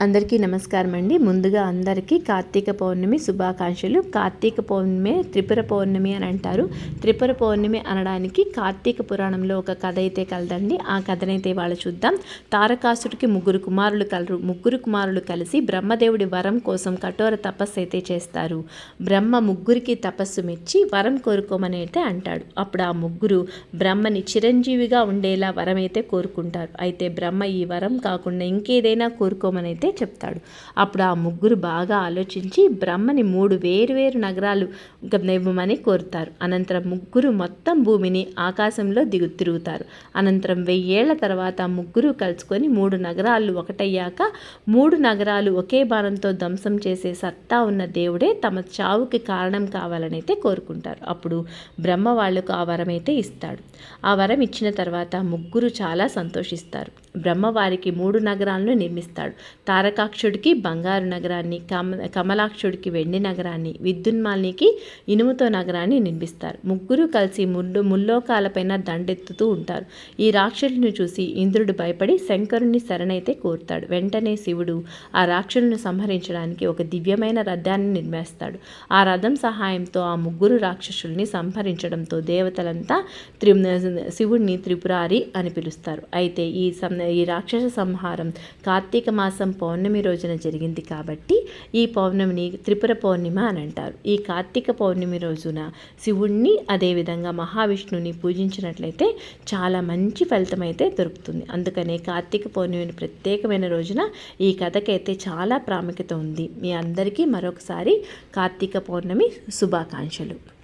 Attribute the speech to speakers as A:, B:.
A: అందరికీ నమస్కారం అండి. ముందుగా అందరికీ కార్తీక పౌర్ణమి శుభాకాంక్షలు. కార్తీక పౌర్ణమి త్రిపుర పౌర్ణమి అని అంటారు. త్రిపుర పౌర్ణమి అనడానికి కార్తీక పురాణంలో ఒక కథ అయితే కలదండి. ఆ కథనైతే వాళ్ళు చూద్దాం. తారకాసుడికి ముగ్గురు కుమారులు కలరు. ముగ్గురు కుమారులు కలిసి బ్రహ్మదేవుడి వరం కోసం కఠోర తపస్సు అయితే చేస్తారు. బ్రహ్మ ముగ్గురికి తపస్సు మెచ్చి వరం కోరుకోమని అయితే అంటాడు. అప్పుడు ఆ ముగ్గురు బ్రహ్మని చిరంజీవిగా ఉండేలా వరం అయితే కోరుకుంటారు. అయితే బ్రహ్మ ఈ వరం కాకుండా ఇంకేదైనా కోరుకోమని అయితే చెప్తాడు. అప్పుడు ఆ ముగ్గురు బాగా ఆలోచించి బ్రహ్మని మూడు వేరువేరు నగరాలు ఇవ్వమని కోరుతారు. అనంతరం ముగ్గురు మొత్తం భూమిని ఆకాశంలో దిగు తిరుగుతారు. అనంతరం వెయ్యేళ్ళ తర్వాత ముగ్గురు కలుసుకొని మూడు నగరాలు ఒకటయ్యాక మూడు నగరాలు ఒకే బాణంతో ధ్వంసం చేసే సత్తా ఉన్న దేవుడే తమ చావుకి కారణం కావాలనైతే కోరుకుంటారు. అప్పుడు బ్రహ్మ వాళ్ళకు ఆ వరం అయితే ఇస్తాడు. ఆ వరం ఇచ్చిన తర్వాత ముగ్గురు చాలా సంతోషిస్తారు. బ్రహ్మవారికి మూడు నగరాలను నిర్మిస్తాడు. తారకాక్షుడికి బంగారు నగరాన్ని కమ కమలాక్షుడికి వెండి నగరాన్ని విద్యున్మాలినికి ఇనుముతో నగరాన్ని నిర్మిస్తారు. ముగ్గురు కలిసి ముల్లు ముల్లోకాలపైన దండెత్తుతూ ఉంటారు. ఈ రాక్షసుని చూసి ఇంద్రుడు భయపడి శంకరుణ్ణి శరణైతే కోరుతాడు. వెంటనే శివుడు ఆ రాక్షసులను సంహరించడానికి ఒక దివ్యమైన రథాన్ని నిర్మిస్తాడు. ఆ రథం సహాయంతో ఆ ముగ్గురు రాక్షసుల్ని సంహరించడంతో దేవతలంతా త్రి శివుడిని త్రిపురారి అని పిలుస్తారు. అయితే ఈ సం ఈ రాక్షస సంహారం కార్తీక మాసం పౌర్ణమి రోజున జరిగింది కాబట్టి ఈ పౌర్ణమిని త్రిపుర పౌర్ణిమ అని అంటారు. ఈ కార్తీక పౌర్ణమి రోజున శివుణ్ణి అదేవిధంగా మహావిష్ణువుని పూజించినట్లయితే చాలా మంచి ఫలితం అయితే దొరుకుతుంది. అందుకనే కార్తీక పౌర్ణమిని ప్రత్యేకమైన రోజున ఈ కథకైతే చాలా ప్రాముఖ్యత ఉంది. మీ అందరికీ మరొకసారి కార్తీక పౌర్ణమి శుభాకాంక్షలు.